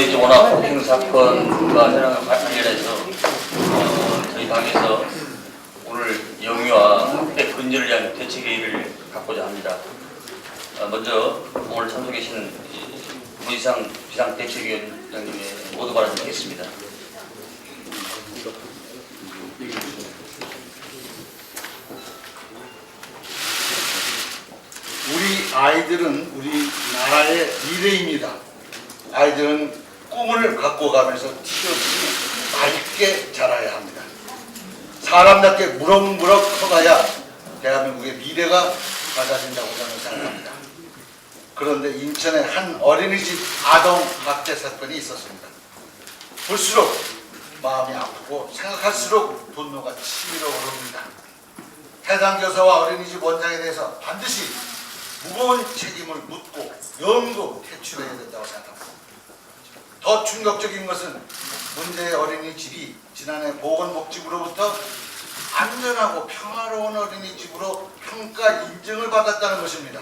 이제 워낙 폭행 사건과 현황 관련해서 어, 저희 당에서 오늘 영유아 학대 근절을 위한 대책 회의를 갖고자 합니다. 어, 먼저 오늘 참석해 이 문희상 비상대책위원장님의 모두 발언 듣겠습니다. 우리 아이들은 우리 나라의 미래입니다. 아이들은 꿈을 갖고 가면서 키워주니 맑게 자라야 합니다. 사람답게 무럭무럭 커가야 대한민국의 미래가 밝아진다고 저는 생각합니다. 그런데 인천의 한 어린이집 아동 학대 사건이 있었습니다. 볼수록 마음이 아프고 생각할수록 분노가 치밀어 오릅니다. 해당 교사와 어린이집 원장에 대해서 반드시 무거운 책임을 묻고 연구 퇴출해야 된다고 생각합니다. 더 충격적인 것은 문제의 어린이집이 지난해 보건복지부로부터 안전하고 평화로운 어린이집으로 평가 인증을 받았다는 것입니다.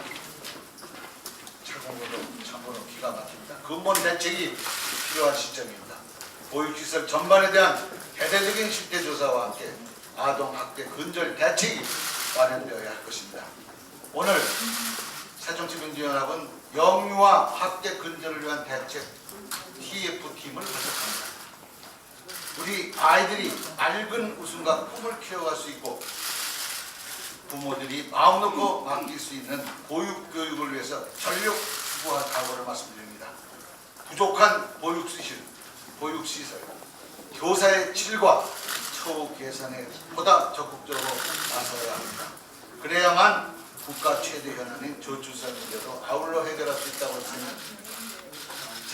참고로 참고로 기가 막힙니다. 근본 대책이 필요한 시점입니다. 보육시설 전반에 대한 대대적인 실태 조사와 함께 아동 학대 근절 대책이 마련되어야 할 것입니다. 오늘 새정치민주연합은 영유아 학대 근절을 위한 대책 TF팀을 구성합니다. 우리 아이들이 맑은 웃음과 꿈을 키워갈 수 있고 부모들이 마음 놓고 맡길 수 있는 보육 교육을 위해서 전력 투구할 각오를 말씀드립니다. 부족한 보육시설, 보육시설, 교사의 질과 처우 개선에 보다 적극적으로 나서야 합니다. 그래야만 국가 최대 현안인 저출산 문제도 아울러 해결할 수 있다고 생각합니다.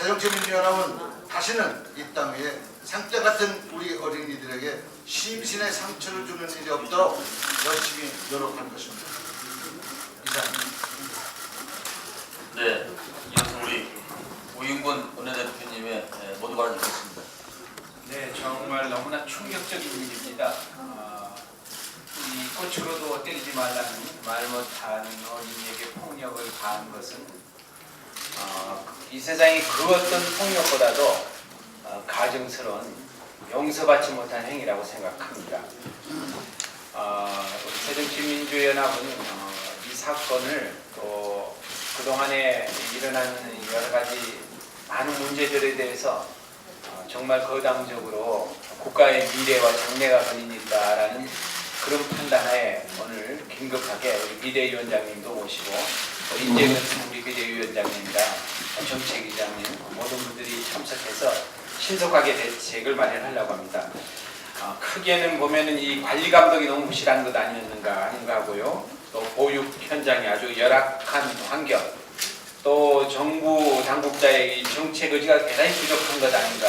새정치민주연합은 다시는 이 땅 위에 상태 같은 우리 어린이들에게 심신의 상처를 주는 일이 없도록 열심히 노력할 것입니다. 이상입니다. 네, 이어서 우리 우윤근 원내대표님의 예, 모두 발언 듣겠습니다. 네, 정말 너무나 충격적인 일입니다. 어, 이 꽃으로도 때리지 말라는 말 못하는 어린이에게 폭력을 가한 것은 어, 이 세상에 그 어떤 폭력보다도 어, 가증스러운 용서받지 못한 행위라고 생각합니다. 어, 우리 새정치민주연합은 어, 이 사건을 또 그동안에 일어나는 여러 가지 많은 문제들에 대해서 어, 정말 거당적으로 국가의 미래와 장래가 걸린 일이다라는 그런 판단하에 오늘 긴급하게 우리 비대위원장님도 모시고 또 인재근 우리 비대위원장님이랑 정책위장님 모든 분들이 참석해서 신속하게 대책을 마련하려고 합니다. 어, 크게는 보면은 이 관리 감독이 너무 부실한 것 아니었는가 아닌가 하고요. 또 보육 현장이 아주 열악한 환경, 또 정부 당국자의 이 정책 의지가 대단히 부족한 것 아닌가.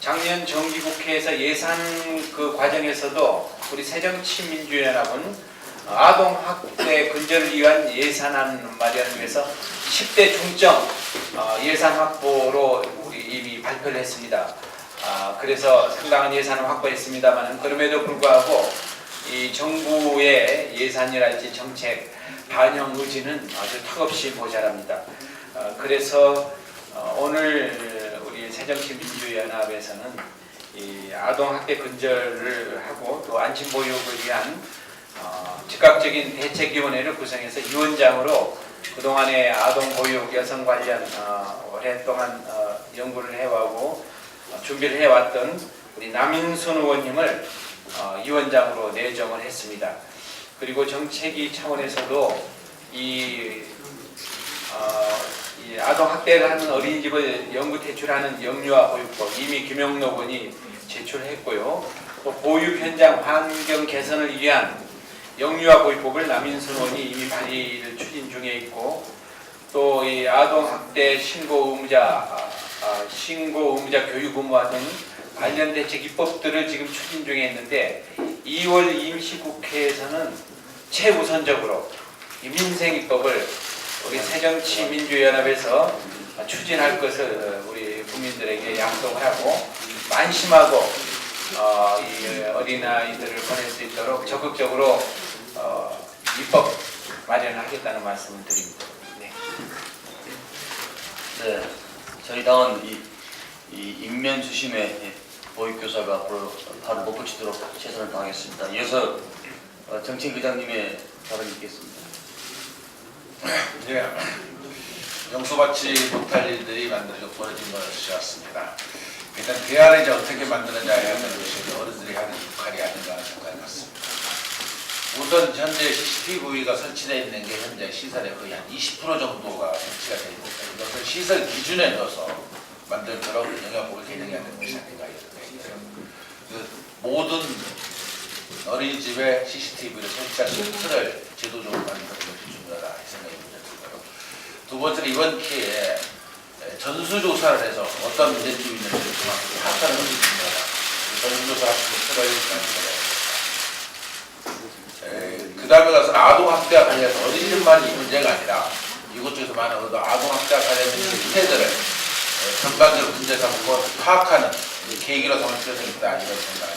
작년 정기국회에서 예산 그 과정에서도 우리 새정치민주연합은 아동 학대 근절을 위한 예산안 마련을 위해서 10대 중점 어, 예산 확보로 우리 이미 발표를 했습니다. 아, 그래서 상당한 예산을 확보했습니다만 그럼에도 불구하고 이 정부의 예산이랄지 정책 반영 의지는 아주 턱없이 모자랍니다. 어, 그래서 어, 오늘 우리 새정치민주연합에서는 이 아동학대 근절을 하고 또 안심보육을 위한 어, 즉각적인 대책위원회를 구성해서 위원장으로 그동안의 아동 보육 여성 관련 어, 오랫동안 어, 연구를 해와고 어, 준비를 해왔던 우리 남인순 의원님을 어, 위원장으로 내정을 했습니다. 그리고 정책위 차원에서도 이, 어, 이 아동 학대를 하는 어린이집을 연구 퇴출하는 영유아 보육법 이미 김영록 의원이 제출했고요. 또 보육 현장 환경 개선을 위한 영유아 보육법을 남인순 의원이 이미 발의를 추진 중에 있고 또 이 아동 학대 신고 의무자 아, 아, 신고 의무자 교육 의무화 등 관련 대책 입법들을 지금 추진 중에 있는데 2월 임시국회에서는 최우선적으로 이 민생 입법을 우리 새정치민주연합에서 추진할 것을 우리 국민들에게 약속하고 만심하고 어, 이 어린아이들을 보낼 수 있도록 적극적으로 어, 입법 마련하겠다는 말씀을 드립니다. 네. 네, 저희 당은 이 이 인면 수심에 보육교사가 앞으로 발을 못 붙이도록 최선을 다하겠습니다. 이어서 어, 정책 의장님의 발언이 있겠습니다. 예, 용서받지 못할 일들이 만들어져 벌어진 것이 었습니다. 일단 대안을 이제 어떻게 만드느냐에 하는 것이 어른들이 하는 역할이 아닌가 하는 생각이 났습니다. 우선 현재 CCTV가 설치되어 있는 게 현재 시설의 거의 한 20% 정도가 설치가 되어 있습니다. 이것을 시설 기준에 넣어서 만들도록 영향력을 개정해야 되는 것이 아닌가. 그 모든 어린이집에 CCTV를 설치할 수 있는 틀을 제도적으로 만드는 것이 중요하다 이 생각이 들고요. 두 번째로 이번 기회에 에, 전수조사를 해서 어떤 문제점이 있는지 정확히 파악하는 것이 중요하다. 그 전수조사 하시는 틀을 만들어야 됩니 다음에 가서는 아동학대와 관련해서 어린이집만 이 문제가 아니라 이곳저곳에서 많은 어떤 아동학대와 관련된 실태들을 에, 전반적으로 문제 삼고 파악하는 계기로 삼을 필요성이 있다 이런 생각을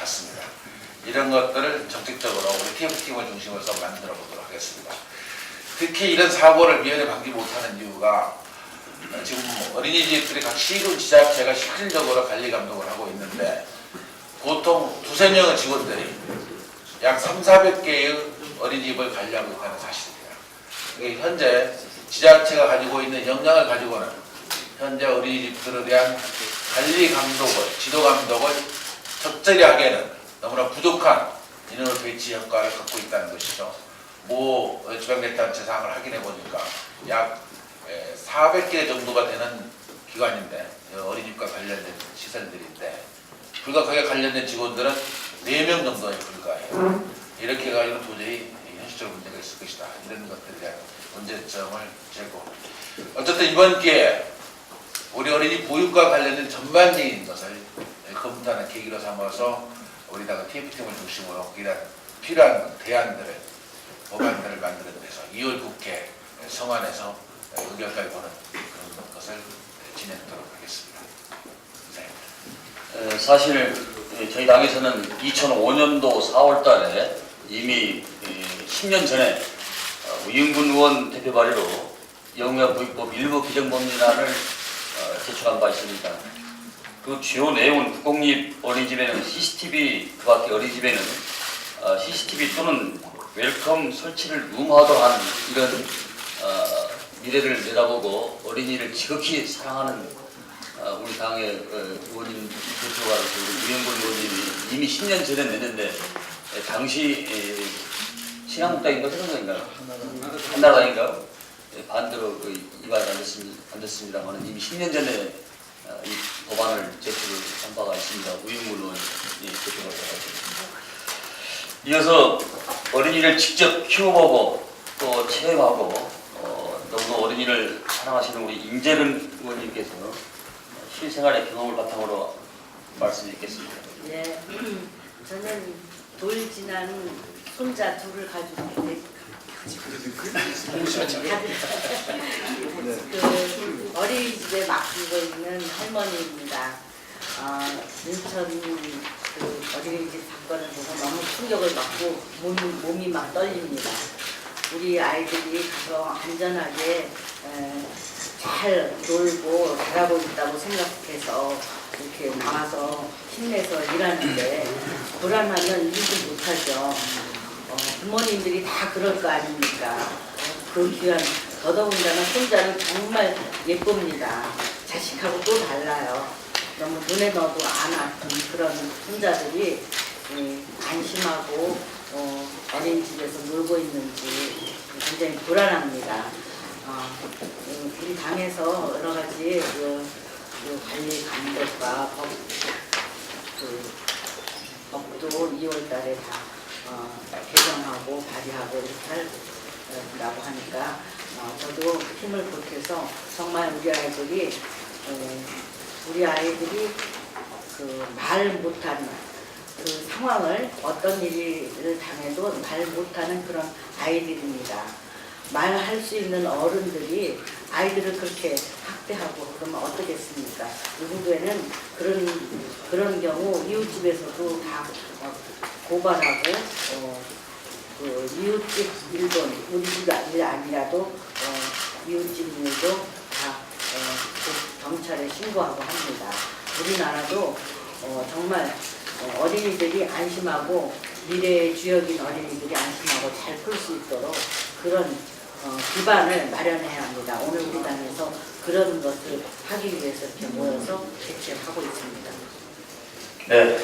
갖습니다. 이런 것들을 정책적으로 우리 TF팀을 중심으로 해서 만들어 보도록 하겠습니다. 특히 이런 사고를 미연에 방지 못하는 이유가 어, 지금 어린이집들이 각 시군 지자체가 실질적으로 관리 감독을 하고 있는데 보통 두세 명의 직원들이 약 3, 400개의 어린이집을 관리하고 있다는 사실입니다. 이게 현재 지자체가 가지고 있는 역량을 가지고는 현재 어린이집들에 대한 관리 감독을, 지도 감독을 적절히 하기에는 너무나 부족한 인원을 배치 효과를 갖고 있다는 것이죠. 모 지방대단체 사항을 확인해 보니까 약 400개 정도가 되는 기관인데 어린이집과 관련된 시설들인데 불과 거기에 관련된 직원들은 4명 정도에 불과해요. 이렇게 가지고 도저히 현실적 문제가 있을 것이다. 이런 것들에 대한 문제점을 제고 어쨌든 이번 기회에 우리 어린이 보육과 관련된 전반적인 것을 검토하는 계기로 삼아서 우리다가 TF팀을 중심으로 이런 필요한 대안들을 법안들을 데서 2월 국회 성안에서 의결까지 보는 그런 것을 진행하도록 하겠습니다. 네. 에, 사실 에, 저희 당에서는 2005년도 4월달에 이미 에, 10년 전에 어, 우영근 의원 대표 발의로 영유아 보육법 일부 개정법률안을 어, 제출한 바 있습니다. 그 주요 내용은 국공립 어린이집에는 CCTV 그 밖에 어린이집에는 어, CCTV 또는 웰컴 설치를 의무화하도록 하는 이런 어, 미래를 내다보고 어린이를 지극히 사랑하는 어, 우리 당의 어, 의원님 대표가 그 우리 유영곤 의원님이 이미 10년 전에 냈는데 에, 당시 에, 신한국당인가 생각인가요? 한나라당인가요? 에, 반대로 그 이발 안 됐습니다. 안 됐습니다만 이미 10년 전에 어, 이 법안을 제출을 한 바가 있습니다. 우영곤 의원이 대표가 되어가지고. 이어서 어린이를 직접 키워보고 또 체험하고 어, 너무 어린이를 사랑하시는 우리 임재른 의원님께서 실생활의 경험을 바탕으로 말씀 드리겠습니다. 네, 저는 돌 지난 손자 둘을 가지고 있는데 그 어린이집에 맡기고 있는 할머니입니다. 어, 인천 그 어린이집 사건을 보고 너무 충격을 받고 몸, 몸이 막 떨립니다. 우리 아이들이 가서 안전하게 에, 잘 놀고 잘하고 있다고 생각해서 이렇게 나와서 힘내서 일하는데 불안하면 일도 못하죠. 어, 부모님들이 다 그럴 거 아닙니까? 어, 그 귀한 더더군다나 손자는 정말 예쁩니다. 자식하고 또 달라요. 너무 눈에 넣어도 안 아픈 그런 손자들이 음, 안심하고 어, 어린이집에서 놀고 있는지 굉장히 불안합니다. 어, 음, 우리 당에서 여러 가지 그, 그 관리 감독과 법, 그 법도 2월 달에 다 어, 개정하고 발의하고 이렇게 한다고 하니까 어, 저도 힘을 보태서 정말 우리 아이들이 어, 우리 아이들이 그 말 못하는 그 상황을 어떤 일을 당해도 말 못하는 그런 아이들입니다. 말할 수 있는 어른들이 아이들을 그렇게 학대하고 그러면 어떻겠습니까? 외국에는 그런 그런 경우 이웃집에서도 다 어, 고발하고 어, 그 이웃집 일본 우리 집 아니- 아니라도 어, 이웃집 일도 다 어, 그 경찰에 신고하고 합니다. 우리나라도 어, 정말 어, 어린이들이 안심하고 미래의 주역인 어린이들이 안심하고 잘클수 있도록 그런 어, 기반을 마련해야 합니다. 오늘 우리 당에서 그런 것을 하기 위해서 이렇게 모여서 대책을 하고 있습니다. 네.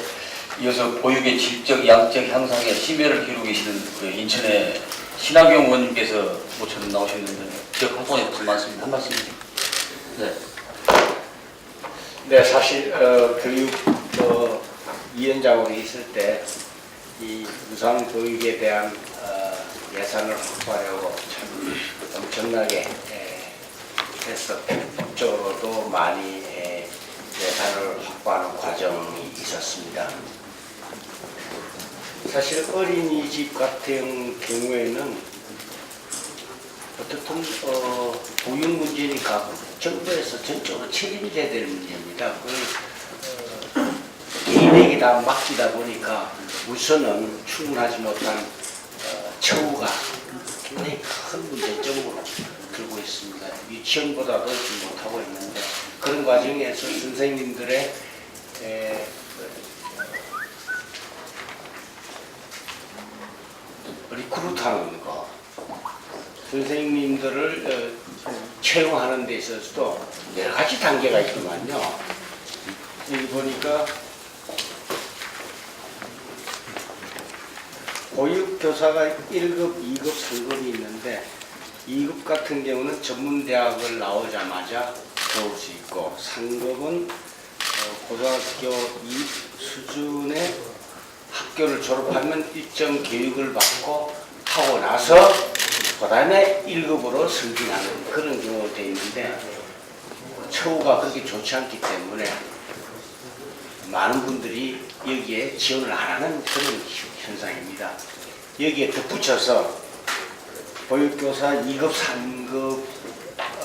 이어서 보육의 질적, 양적 향상에 심혈을 기울이고 계시는 그 인천의 신학용 의원님께서 모처럼 나오셨는데 기억 활동에 무슨 말씀 한 말씀. 네. 네, 사실 어, 교육 어, 위원장으로 있을 때 이 무상 교육에 대한 어, 예산을 확보하려고 참 엄청나게 에, 해서 법적으로도 많이 에, 예산을 확보하는 과정이 있었습니다. 사실 어린이집 같은 경우에는 어떻든 어, 보육 문제니까 정부에서 전적으로 책임져야 될 문제입니다. 그 어, 개인에게 다 맡기다 보니까 우선은 충분하지 못한 어, 처우가 굉장히 큰 문제점으로 들고 있습니다. 유치원보다도 지금 못하고 있는데 그런 과정에서 선생님들의 에, 어, 리크루트하는 거 선생님들을 어, 채용하는 데 있어서도 여러 가지 단계가 있구만요. 여기 보니까 보육 교사가 1급, 2급, 3급이 있는데 2급 같은 경우는 전문대학을 나오자마자 배울 수 있고 3급은 어, 고등학교 2 수준의 학교를 졸업하면 일정 교육을 받고 하고 나서 그 다음에 1급으로 승진하는 그런 경우가 되어 있는데 처우가 그렇게 좋지 않기 때문에 많은 분들이 여기에 지원을 안 하는 그런 현상입니다. 여기에 덧붙여서 보육교사 2급, 3급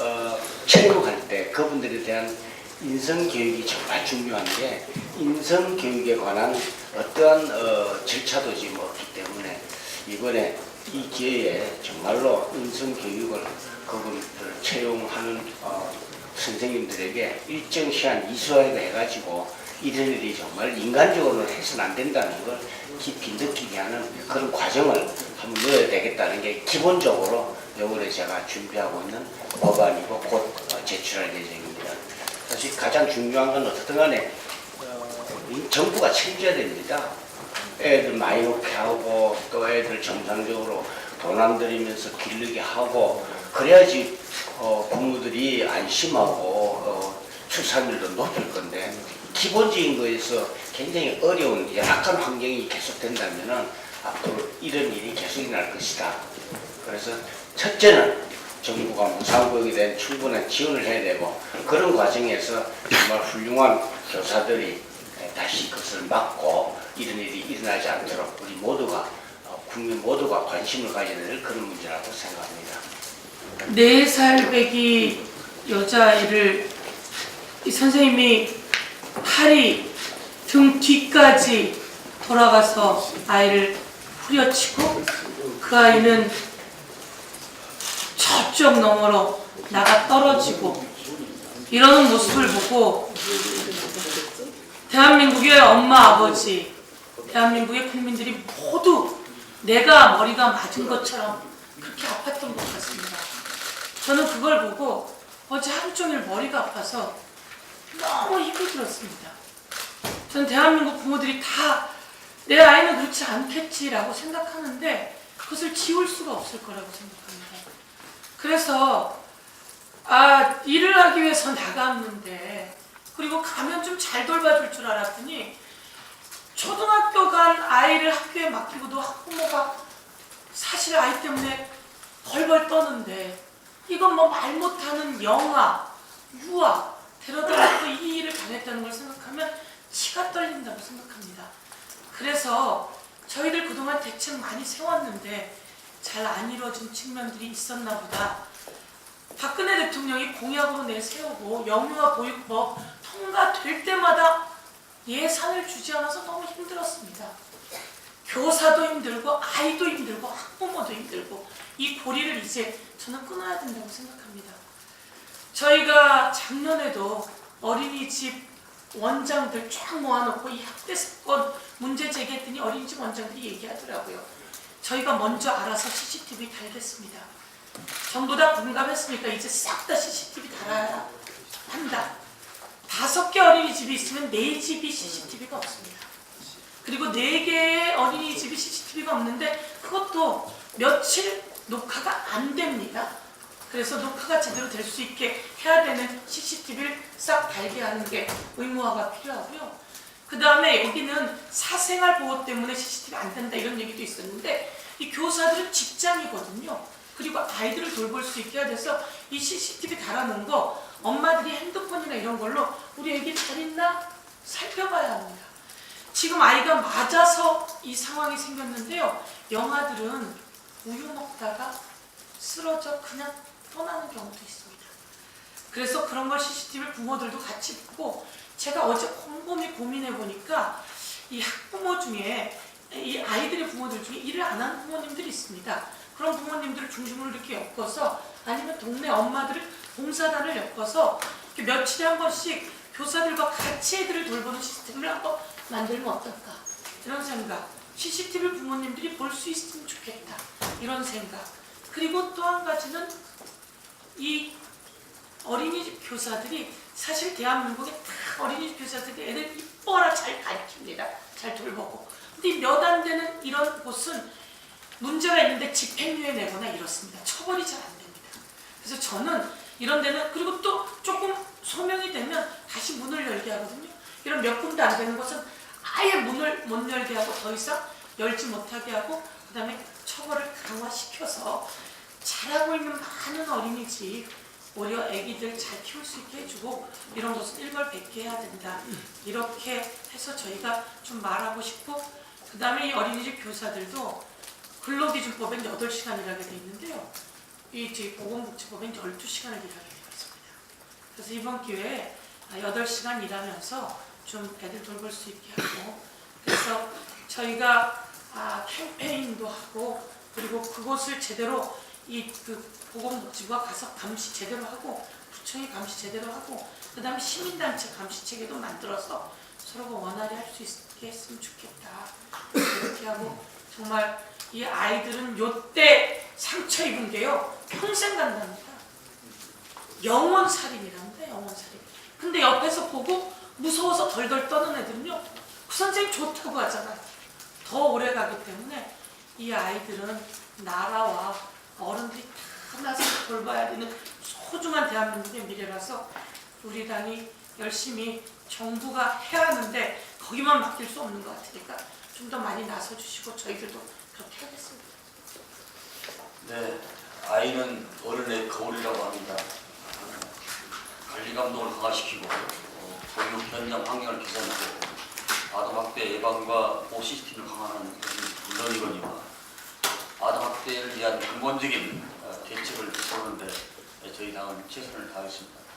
어, 채용할 때 그분들에 대한 인성교육이 정말 중요한 게 인성교육에 관한 어떠한 어, 절차도 지금 없기 때문에 이번에 이 기회에 정말로 인성교육을 그분들 채용하는 어, 선생님들에게 일정 시간 이수하게 해가지고 이런 일이 정말 인간적으로는 해서는 안 된다는 걸 깊이 느끼게 하는 그런 과정을 한번 넣어야 되겠다는 게 기본적으로 요번에 제가 준비하고 있는 법안이고 곧 어, 제출할 예정입니다. 사실 가장 중요한 건 어떻든 간에 어, 이 정부가 책임져야 됩니다. 애들 많이 놓게 하고 또 애들 정상적으로 돈 안 들이면서 기르게 하고 그래야지 어, 부모들이 안심하고 어, 출산율도 높을 건데 기본적인 거에서 굉장히 어려운 열악한 환경이 계속된다면은 앞으로 이런 일이 계속 일어날 것이다. 그래서 첫째는 정부가 무상교육에 대한 충분한 지원을 해야 되고 그런 과정에서 정말 훌륭한 교사들이 다시 그것을 막고 이런 일이 일어나지 않도록 우리 모두가 어, 국민 모두가 관심을 가져야 될 그런 문제라고 생각합니다. 네 살 배기 여자아이를 이 선생님이 팔이 등 뒤까지 돌아가서 아이를 후려치고 그 아이는 저쪽 너머로 나가 떨어지고 이러는 모습을 보고 대한민국의 엄마 아버지 대한민국의 국민들이 모두 내가 머리가 맞은 것처럼 그렇게 아팠던 것 같습니다. 저는 그걸 보고 어제 하루 종일 머리가 아파서 너무 힘이 들었습니다. 저는 대한민국 부모들이 다 내 아이는 그렇지 않겠지라고 생각하는데 그것을 지울 수가 없을 거라고 생각합니다. 그래서 아 일을 하기 위해서 나갔는데 그리고 가면 좀 잘 돌봐줄 줄 알았더니 초등학교 간 아이를 학교에 맡기고도 학부모가 사실 아이 때문에 벌벌 떠는데 이건 뭐 말 못하는 영아, 유아 데려다 놓고 이 일을 당했다는 걸 생각하면 치가 떨린다고 생각합니다. 그래서 저희들 그동안 대책 많이 세웠는데 잘 안 이루어진 측면들이 있었나 보다. 박근혜 대통령이 공약으로 내세우고 영유아 보육법 통과될 때마다 예산을 주지 않아서 너무 힘들었습니다. 교사도 힘들고 아이도 힘들고 학부모도 힘들고 이 고리를 이제 저는 끊어야 된다고 생각합니다. 저희가 작년에도 어린이집 원장들 쫙 모아놓고 이 학대 사건 문제 제기했더니 어린이집 원장들이 얘기하더라고요. 저희가 먼저 알아서 CCTV 달겠습니다. 전부 다 공감했으니까 이제 싹 다 CCTV 달아야 한다. 다섯 개 어린이집이 있으면 네 집이 CCTV가 없습니다. 그리고 네 개의 어린이집이 CCTV가 없는데 그것도 며칠 녹화가 안 됩니다. 그래서 녹화가 제대로 될 수 있게 해야 되는 CCTV를 싹 달게 하는 게 의무화가 필요하고요. 그 다음에 여기는 사생활 보호 때문에 CCTV 안 된다 이런 얘기도 있었는데 이 교사들은 직장이거든요. 그리고 아이들을 돌볼 수 있게 해야 돼서 이 CCTV 달아놓은 거 엄마들이 핸드폰이나 이런 걸로 우리 애기 잘 있나 살펴봐야 합니다. 지금 아이가 맞아서 이 상황이 생겼는데요. 영아들은 우유 먹다가 쓰러져 그냥 떠나는 경우도 있습니다. 그래서 그런 걸 CCTV 부모들도 같이 보고 제가 어제 곰곰이 고민해 보니까 이 학부모 중에 이 아이들의 부모들 중에 일을 안 하는 부모님들이 있습니다. 그런 부모님들을 중심으로 이렇게 엮어서 아니면 동네 엄마들을 봉사단을 엮어서 며칠에 한 번씩 교사들과 같이 애들을 돌보는 시스템을 한번 만들면 어떨까 이런 생각 CCTV 부모님들이 볼 수 있으면 좋겠다 이런 생각 그리고 또 한 가지는 이 어린이집 교사들이 사실 대한민국에 다 어린이집 교사들이 애들 이뻐라 잘 가르칩니다. 잘 돌보고. 근데 몇 안 되는 이런 곳은 문제가 있는데 집행유예 내거나 이렇습니다. 처벌이 잘 안 됩니다. 그래서 저는 이런 데는 그리고 또 조금 소명이 되면 다시 문을 열게 하거든요. 이런 몇 군데 안 되는 곳은 아예 문을 못 열게 하고 더 이상 열지 못하게 하고 그 다음에 처벌을 강화시켜서 잘하고 있는 많은 어린이집 오히려 아기들 잘 키울 수 있게 해주고 이런 것은 일벌백계해야 된다. 이렇게 해서 저희가 좀 말하고 싶고 그 다음에 이 어린이집 교사들도 근로기준법엔 8시간 일하게 돼 있는데요. 이 보건복지법엔 12시간을 일하게 되어 있습니다. 그래서 이번 기회에 8시간 일하면서 좀 애들 돌볼 수 있게 하고 그래서 저희가 아, 캠페인도 하고 그리고 그것을 제대로 이그 보건복지부가 가서 감시 제대로 하고 구청이 감시 제대로 하고 그 다음에 시민단체 감시 체계도 만들어서 서로가 원활히 할 수 있게 했으면 좋겠다. 이렇게 하고 정말 이 아이들은 요때 상처 입은 게요. 평생 간답니다. 영원 살인이랍니다 영원 살인. 근데 옆에서 보고 무서워서 덜덜 떠는 애들은요 그 선생님 좋다고 하잖아요. 더 오래 가기 때문에 이 아이들은 나라와 어른들이 다 나서 돌봐야 되는 소중한 대한민국의 미래라서 우리 당이 열심히 정부가 해야 하는데 거기만 맡길 수 없는 것 같으니까 좀 더 많이 나서 주시고 저희들도 그렇게 하겠습니다. 네, 아이는 어른의 거울이라고 합니다. 어, 관리 감독을 강화시키고 어, 교육 현장 환경을 개선하고 아동 학대 예방과 보호 시스템을 강화하는 물론이거니와 아동 학대를 위한 근본적인 어, 대책을 세우는데 저희 당은 최선을 다하겠습니다.